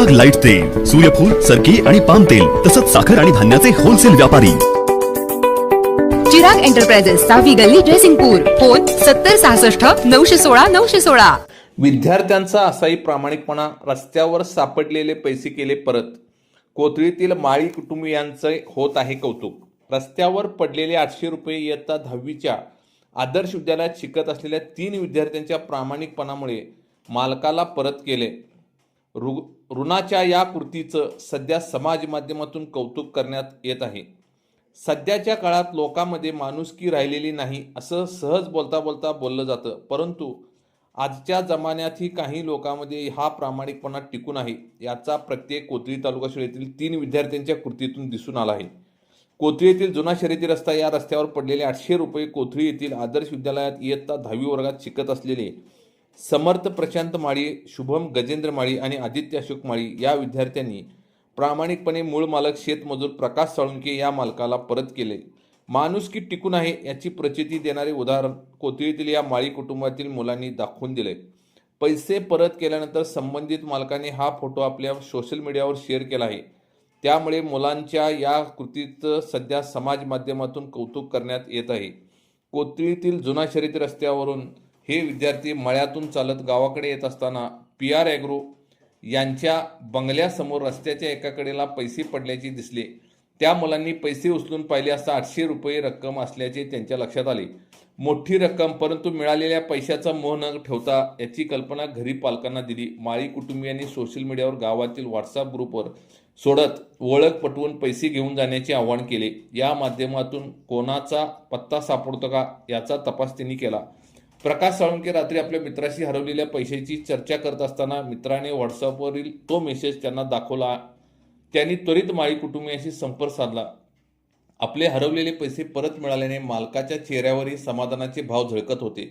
Sugar light तेल सूर्यफूल सरकी आणि पाम तेल तसंच साखर आणि धान्याचे होलसेल व्यापारी. चिराग एंटरप्राइजेस सहावी गल्ली ड्रेसिंगपूर फोन सत्तर सहासष्ट नऊशे सोळा नऊशे सोळा. विद्यार्थ्यांचा असाही प्रामाणिकपणा रस्त्यावर सापडलेले पैसे केले परत. कोथळीतील माळी कुटुंबियांचे होत आहे कौतुक. रस्त्यावर पडलेले आठशे रुपये इयत्ता दहावीच्या आदर्श विद्यालयात शिकत असलेल्या तीन विद्यार्थ्यांच्या प्रामाणिकपणामुळे मालकाला परत केले. रु ऋणाच्या या कृतीचं सध्या समाज माध्यमातून कौतुक करण्यात येत आहे. सध्याच्या काळात लोकांमध्ये माणुसकी राहिलेली नाही असं सहज बोलता बोलता बोललं जातं. परंतु आजच्या जमान्यातही काही लोकांमध्ये हा प्रामाणिकपणा टिकून आहे. याचा प्रत्येक कोथळी तालुका शाळेतील तीन विद्यार्थ्यांच्या कृतीतून दिसून आला आहे. कोथळी येथील जुना शर्यती रस्ता या रस्त्यावर पडलेले आठशे रुपये कोथळी येथील आदर्श विद्यालयात इयत्ता दहावी वर्गात शिकत असलेले समर्थ प्रशांत माळी शुभम गजेंद्र माळी आणि आदित्य अशोक माळी या विद्यार्थ्यांनी प्रामाणिकपणे मूळ मालक शेतमजूर प्रकाश साळुंके या मालकाला परत केले. माणुसकी टिकून आहे याची प्रचिती देणारे उदाहरण कोथळीतील या माळी कुटुंबातील मुलांनी दाखवून दिले. पैसे परत केल्यानंतर संबंधित मालकाने हा फोटो आपल्या सोशल मीडियावर शेअर केला आहे. त्यामुळे मुलांच्या या कृतीचं सध्या समाज माध्यमातून कौतुक करण्यात येत आहे. कोथळीतील जुना शर्यती रस्त्यावरून हे विद्यार्थी मळ्यातून चालत गावाकडे येत असताना पी आर ॲग्रो यांच्या बंगल्यासमोर रस्त्याच्या एका कडेला पैसे पडल्याचे दिसले. त्या मुलांनी पैसे उचलून पाहिले असता आठशे रुपये रक्कम असल्याचे त्यांच्या लक्षात आले. मोठी रक्कम परंतु मिळालेल्या पैशाचा मोह न ठेवता याची कल्पना घरी पालकांना दिली. माळी कुटुंबियांनी सोशल मीडियावर गावातील व्हॉट्सअप ग्रुपवर सोडत ओळख पटवून पैसे घेऊन जाण्याचे आवाहन केले. या माध्यमातून कोणाचा पत्ता सापडतो का याचा तपास त्यांनी केला. प्रकाश साळुंके रात्री आपल्या मित्राशी हरवलेल्या पैशाची चर्चा करत असताना मित्राने व्हॉट्सअपवरील तो मेसेज त्यांना दाखवला. त्यांनी त्वरित माळी कुटुंबियांशी संपर्क साधला. आपले हरवलेले पैसे परत मिळाल्याने मालकाच्या चेहऱ्यावरही समाधानाचे भाव झळकत होते.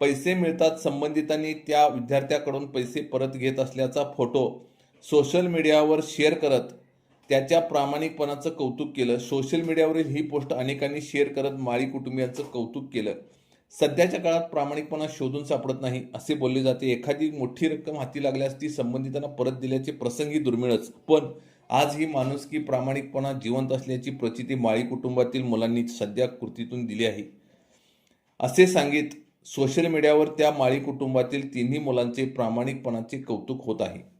पैसे मिळतात संबंधितांनी त्या विद्यार्थ्याकडून पैसे परत घेत असल्याचा फोटो सोशल मीडियावर शेअर करत त्याच्या प्रामाणिकपणाचं कौतुक केलं. सोशल मीडियावरील ही पोस्ट अनेकांनी शेअर करत माळी कुटुंबियांचं कौतुक केलं. सध्याच्या काळात प्रामाणिकपणा शोधून सापडत नाही असे बोलले जाते. एखादी मोठी रक्कम हाती लागल्यास ती संबंधितांना परत दिल्याचे प्रसंगी दुर्मिळच. पण आज ही माणुसकी प्रामाणिकपणा जिवंत असल्याची प्रचिती माळी कुटुंबातील मुलांनी सध्या कृतीतून दिली आहे. असे सांगित सोशल मीडियावर त्या माळी कुटुंबातील तिन्ही मुलांचे प्रामाणिकपणाचे कौतुक होत आहे.